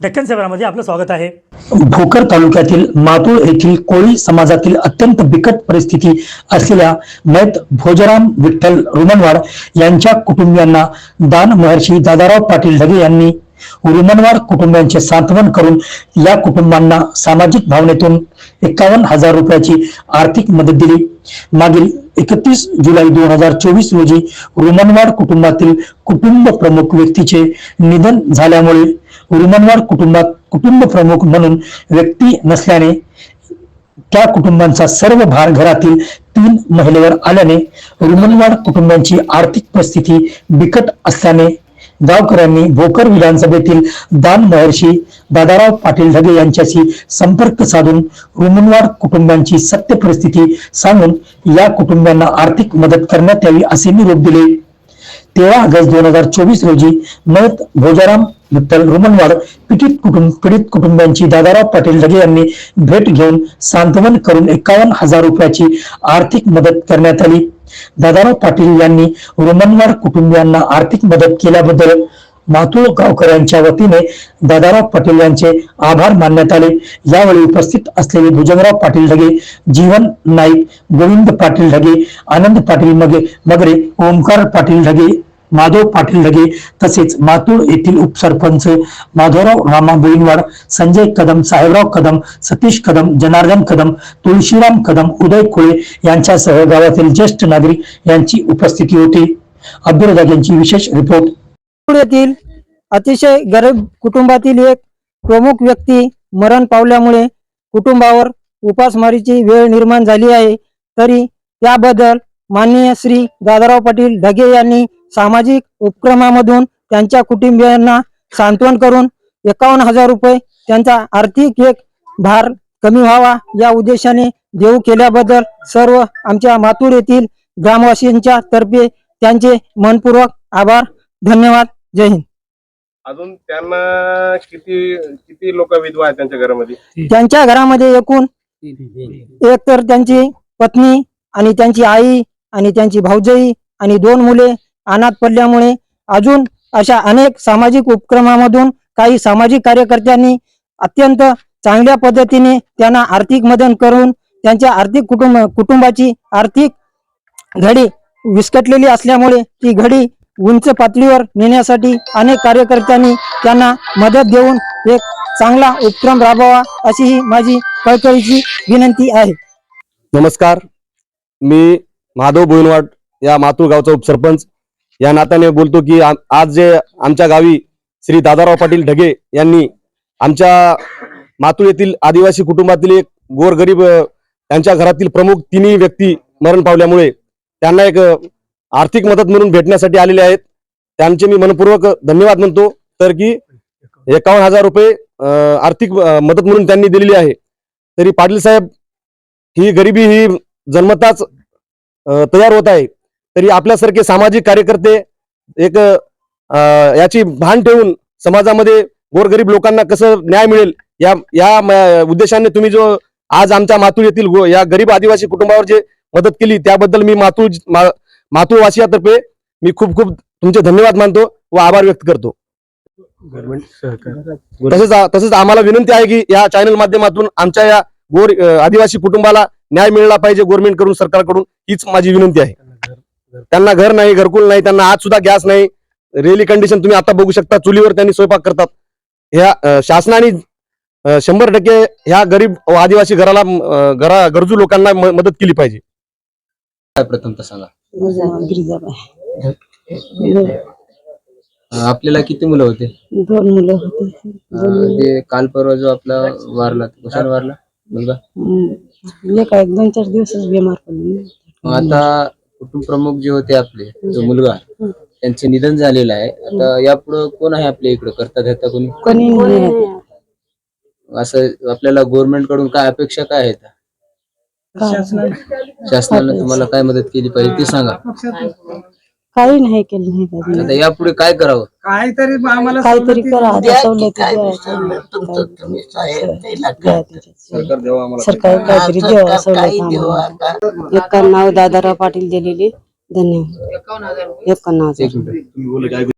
डेक्कन सेवनामध्ये आपलं स्वागत आहे. भोकर तालुक्यातील मातूळ येथील कोळी समाजातील अत्यंत बिकट परिस्थिती असलेल्या मैत भोजराम विठ्ठल रुमनवाड यांच्या कुटुंबियांना दान महर्षी दादाराव पाटील ढगे यांनी रुमनवाड कुटुंबियांचे सांत्वन करून या कुटुंबांना सामाजिक भावनेतून एकावन्न हजार रुपयाची आर्थिक मदत दिली. मागील एकतीस जुलै दोन हजार चोवीस रोजी रुमनवाड कुटुंबातील कुटुंब प्रमुख व्यक्तीचे निधन झाल्यामुळे रुमनवाड कुटुंबात कुटुंब प्रमुख म्हणून व्यक्ती नसल्याने त्या कुटुंबांचा सर्व भार घरातील तीन महिलेवर आल्याने रुमनवाड कुटुंबांची आर्थिक परिस्थिती बिकट असल्याने गावकऱ्यांनी भोकर विधानसभेतील दान महर्षी दादाराव पाटील ढगे यांच्याशी संपर्क साधून रुमनवार कुटुंबांची सत्य परिस्थिती सांगून या कुटुंबांना आर्थिक मदत करण्यात यावी असे निरोप दिले. तेरा ऑगस्ट दोन हजार चोवीस रोजी मयत भोजाराम विठ्ठल रुमनवाड पीडित कुटुंब पीडित कुटुंबांची दादाराव पाटील ढगे यांनी भेट घेऊन सांत्वन करून एकावन्न हजार रुपयाची आर्थिक मदत करण्यात आली. दादाराव पाटील यांनी रुमनवाड कुटुंबियांना आर्थिक मदत केल्याबद्दल मातूळ गावकऱ्यांच्या वतीने दादाराव पाटील यांचे आभार मानण्यात आले. यावेळी उपस्थित असलेले भुजंगराव पाटील ढगे जीवन नाईक गोविंद पाटील ढगे आनंद पाटील मगे मगरे ओमकार पाटील ढगे माधव पाटील ढगे तसेच मातूळ येथील उपसरपंच माधवराव रामा बोईनवाड संजय कदम साहेबराव कदम सतीश कदम जनार्दन कदम तुळशीराम कदम उदय कुळे यांच्यासह गावातील ज्येष्ठ नागरिक यांची उपस्थिती होती. अब्दुल यांची विशेष रिपोर्ट. येथील अतिशय गरीब कुटुंबातील एक प्रमुख व्यक्ती मरण पावल्यामुळे कुटुंबावर उपासमारीची वेळ निर्माण झाली आहे तरी त्याबद्दल माननीय श्री दादाराव पाटील ढगे यांनी सामाजिक उपक्रमामधून त्यांच्या कुटुंबियांना सांत्वन करून एकावन्न हजार रुपये त्यांचा आर्थिक एक भार कमी व्हावा या उद्देशाने देऊ केल्याबद्दल सर्व आमच्या मातूर येथील ग्रामवासीयांच्या तर्फे त्यांचे मनपूर्वक आभार धन्यवाद जय हिंद. अजून त्यांना किती किती लोक विधवा आहेत त्यांच्या घरामध्ये? त्यांच्या घरामध्ये एकूण एक तर त्यांची पत्नी आणि त्यांची आई आणि त्यांची भाऊजई आणि दोन मुले अनाथ पडल्यामुळे अजून अशा अनेक सामाजिक उपक्रमामधून काही सामाजिक कार्यकर्त्यांनी अत्यंत चांगल्या पद्धतीने त्यांना आर्थिक मदत करून त्यांच्या आर्थिक कुटुंब कुटुंबाची आर्थिक घडी विस्कटलेली असल्यामुळे ती घडी उंच पातळीवर नेण्यासाठी अनेक कार्यकर्त्यांनी त्यांना मदत देऊन एक चांगला उपक्रम राबवा अशी ही माझी कळकळीची विनंती आहे. नमस्कार. मी माधव बोईनवाड या मातूर गावचा उपसरपंच. या नात्याने बोलतो की आज जे आमच्या गावी श्री दादाराव पाटील ढगे यांनी आमच्या मातूर येथील आदिवासी कुटुंबातील एक गोरगरीब त्यांच्या घरातील प्रमुख तिन्ही व्यक्ती मरण पावल्यामुळे त्यांना एक आर्थिक मदत म्हणून भेटण्यासाठी आलेले आहेत. त्यांचे मी मनपूर्वक धन्यवाद म्हणतो. तर की एकावन्न हजार रुपये आर्थिक मदत म्हणून त्यांनी दिलेली आहे. तरी पाटील साहेब ही गरिबी ही जन्मताच तयार होत आहे. तरी आपल्यासारखे सामाजिक कार्यकर्ते एक याची भान ठेवून समाजामध्ये गोरगरीब लोकांना कसं न्याय मिळेल या या उद्देशाने तुम्ही जो आज आमच्या मातूर येथील या गरीब आदिवासी कुटुंबावर जे मदत केली त्याबद्दल मी मातूर मा- मातूर वासियातर्फे मी खूप खूप तुमचे धन्यवाद मानतो व आभार व्यक्त करतो. तसेच तसेच आम्हाला विनंती आहे की या चॅनल माध्यमातून आमच्या या गोर आदिवासी कुटुंबाला न्याय मिळाला पाहिजे गव्हर्नमेंटकडून सरकारकडून हीच माझी विनंती आहे. त्यांना घर नाही घरकुल नाही त्यांना आज सुद्धा गॅस नाही. रेली कंडिशन तुम्ही आता बघू शकता चुलीवर त्यांनी स्वयंपाक करतात. ह्या शासनाने शंभर टक्के ह्या गरीब व आदिवासी घराला घरा गरजू लोकांना मदत केली पाहिजे. काय आपल्याला किती मुलं होते? दोन मुलं होते. काल परवा जो आपला वारला तो कशाने वारला? मुलगा. एक दोन चार दिवसच बिमार पडले मग आता कुटुंब प्रमुख जे होते आपले तो मुलगा त्यांचं निधन झालेलं आहे. आता यापुढं कोण आहे आपल्या इकडं? करता धरता कोणी? कोणी नाही. आहे. असं आपल्याला गव्हर्नमेंटकडून काय अपेक्षा काय आहेत? शासनानं तुम्हाला काय मदत केली पाहिजे ते सांगा. काही नाही केलं नाही. आता यापुढे काय करावं? काहीतरी करा सवलती द्या. द्या त्याच्यात. सरकार काहीतरी द्यावं सवलत आम्हाला. नाव दादाराव पाटील दिलेली. धन्यवाद. एकावन्न हजार एक मिनिट.